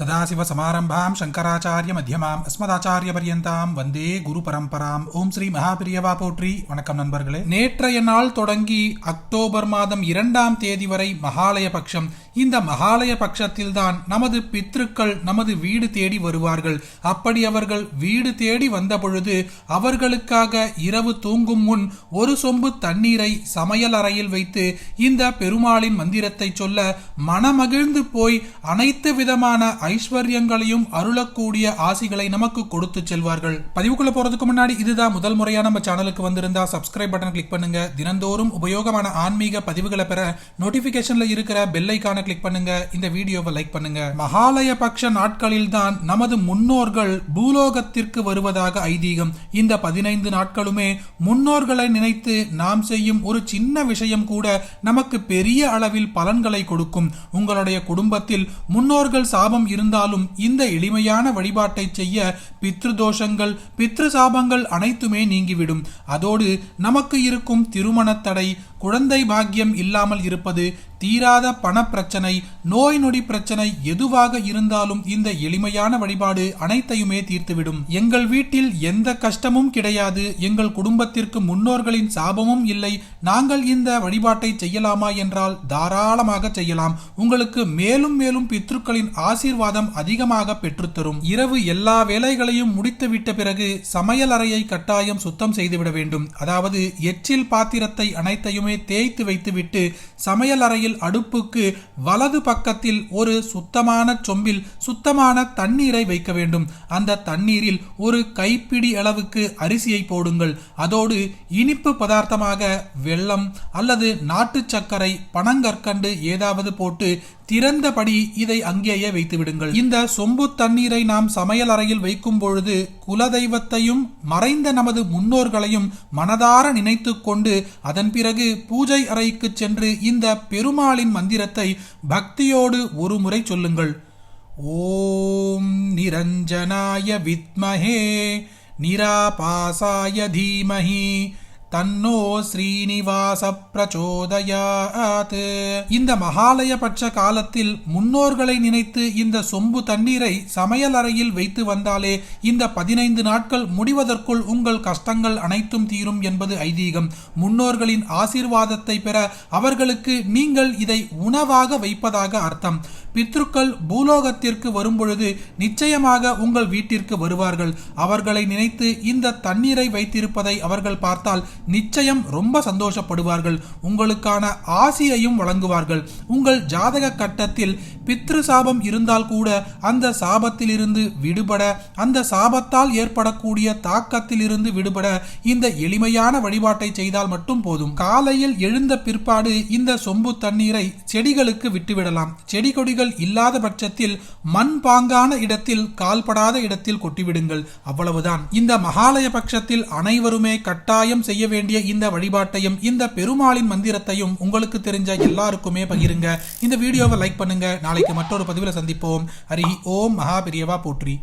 சதாசிவசமாரம்பாம் சங்கராச்சாரிய மத்தியமாம் அஸ்மதாச்சாரிய பரியந்தாம் வந்தே குரு பரம்பராம் ஓம் ஸ்ரீ மகாபிரியவா போற்றி வணக்கம் நண்பர்களே நேற்றைய நாள் தொடங்கி அக்டோபர் மாதம் இரண்டாம் தேதி வரை மகாலய பட்சம் இந்த மகாலய பட்சத்தில்தான் நமது பித்ருக்கள் நமது வீடு தேடி வருவார்கள். அப்படி அவர்கள் வீடு தேடி வந்தபொழுது அவர்களுக்காக இரவு தூங்கும் முன் ஒரு சொம்பு தண்ணீரை சமையல் அறையில் வைத்து இந்த பெருமாளின் மந்திரத்தை சொல்ல மனமகிழ்ந்து போய் அனைத்து விதமான ஐஸ்வர்யங்களையும் அருளக்கூடிய ஆசிகளை நமக்கு கொடுத்து செல்வார்கள். பதிவுக்குள்ள போறதுக்கு முன்னாடி இதுதான் முதல் முறையா நம்ம சேனலுக்கு வந்திருந்தா சப்ஸ்கிரைப் பட்டன் கிளிக் பண்ணுங்க. தினந்தோறும் உபயோகமான ஆன்மீக பதிவுகளை பெற நோட்டிபிகேஷன்ல இருக்கிற பெல்லைக்கான ஐக்கான கிளிக் பண்ணுங்க. இந்த வீடியோவை லைக் பண்ணுங்க. மகாலய பக்ஷ நாட்களில் தான் நமது முன்னோர்கள் பூலோகத்திற்கு வருவதாக ஐதீகம். இந்த பதினைந்து நாட்களுமே முன்னோர்களை நினைத்து நாம் செய்யும் ஒரு சின்ன விஷயம் கூட நமக்கு பெரிய அளவில் பலன்களை கொடுக்கும். உங்களுடைய குடும்பத்தில் முன்னோர்கள் சாபம் இருந்தாலும் இந்த எளிமையான வழிபாட்டை செய்ய பித்ரு தோஷங்கள் பித்ரு சாபங்கள் அனைத்துமே நீங்கிவிடும். அதோடு நமக்கு இருக்கும் திருமண தடை குழந்தை பாக்கியம் இல்லாமல் இருப்பது தீராத பணப்பிரச்சனை நோய் நொடி பிரச்சனை எதுவாக இருந்தாலும் இந்த எளிமையான வழிபாடு அனைத்தையுமே தீர்த்துவிடும். எங்கள் வீட்டில் எந்த கஷ்டமும் கிடையாது. எங்கள் குடும்பத்திற்கு முன்னோர்களின் சாபமும் இல்லை. நாங்கள் இந்த வழிபாட்டை செய்யலாமா என்றால் தாராளமாக செய்யலாம். உங்களுக்கு மேலும் மேலும் பித்ருக்களின் ஆசீர்வாதம் அதிகமாக பெற்றுத்தரும். இரவு எல்லா வேலைகளையும் முடித்துவிட்ட பிறகு சமையல் அறையை கட்டாயம் சுத்தம் செய்துவிட வேண்டும். அதாவது எச்சில் பாத்திரத்தை அனைத்தையுமே தேய்த்து வைத்துவிட்டு சமையல் அறையில் அடுப்புக்கு வலது பக்கத்தில் ஒரு சுத்தமான சொம்பில் சுத்தமான தண்ணீரை வைக்க வேண்டும். அந்த தண்ணீரில் ஒரு கைப்பிடி அளவுக்கு அரிசியை போடுங்கள். அதோடு இனிப்பு பதார்த்தமாக வெள்ளம் அல்லது நாட்டு சர்க்கரை பனங்கற்கண்டு ஏதாவது போட்டு திறந்தபடி இதை அங்கேயே வைத்து விடுங்கள் இந்த சொம்பு தண்ணீரை நாம் சமையல் அறையில் வைக்கும் பொழுது குலதெய்வத்தையும் மறைந்த நமது முன்னோர்களையும் மனதார நினைத்து கொண்டு அதன் பிறகு பூஜை அறைக்கு சென்று இந்த பெருமாளின் மந்திரத்தை பக்தியோடு ஒரு முறை சொல்லுங்கள். ஓம் நிரஞ்சனாய வித்மஹே நிராபாசாய தீமஹி தன்னோ ஸ்ரீனிவாச பிரச்சோதயாத் இந்த மகாலய பட்ச காலத்தில் முன்னோர்களை நினைத்து இந்த சொம்பு தண்ணீரை சமையல் அறையில் வைத்து வந்தாலே இந்த பதினைந்து நாட்கள் முடிவதற்குள் உங்கள் கஷ்டங்கள் அனைத்தும் தீரும் என்பது ஐதீகம். முன்னோர்களின் ஆசீர்வாதத்தை பெற அவர்களுக்கு நீங்கள் இதை உணவாக வைப்பதாக அர்த்தம். பித்ருக்கள் பூலோகத்திற்கு வரும்பொழுது நிச்சயமாக உங்கள் வீட்டிற்கு வருவார்கள். அவர்களை நினைத்து இந்த தண்ணீரை வைத்திருப்பதை அவர்கள் பார்த்தால் நிச்சயம் ரொம்ப சந்தோஷப்படுவார்கள். உங்களுக்கான ஆசியையும் வழங்குவார்கள். உங்கள் ஜாதக கட்டத்தில் பித்ரு சாபம் இருந்தால் கூட அந்த சாபத்திலிருந்து விடுபட அந்த சாபத்தால் ஏற்படக்கூடிய தாக்கத்திலிருந்து விடுபட இந்த எளிமையான வழிபாட்டை செய்தால் மட்டும் போதும். காலையில் எழுந்த பிற்பாடு இந்த சொம்பு தண்ணீரை செடிகளுக்கு விட்டுவிடலாம். செடி கொடிகள் இல்லாத பட்சத்தில் மண் பாங்கான இடத்தில் கால்படாத இடத்தில் கொட்டிவிடுங்கள். அவ்வளவுதான். இந்த மகாலய பட்சத்தில் அனைவருமே கட்டாயம் செய்ய வேண்டிய இந்த வழிபாட்டையும் இந்த பெருமாளின் மந்திரத்தையும் உங்களுக்கு தெரிஞ்ச எல்லாருக்குமே பகிருங்க. இந்த வீடியோவை லைக் பண்ணுங்க. நாளைக்கு மற்றொரு பதிவில் சந்திப்போம். ஹரி ஓம் மகா பெரியவா போற்றி.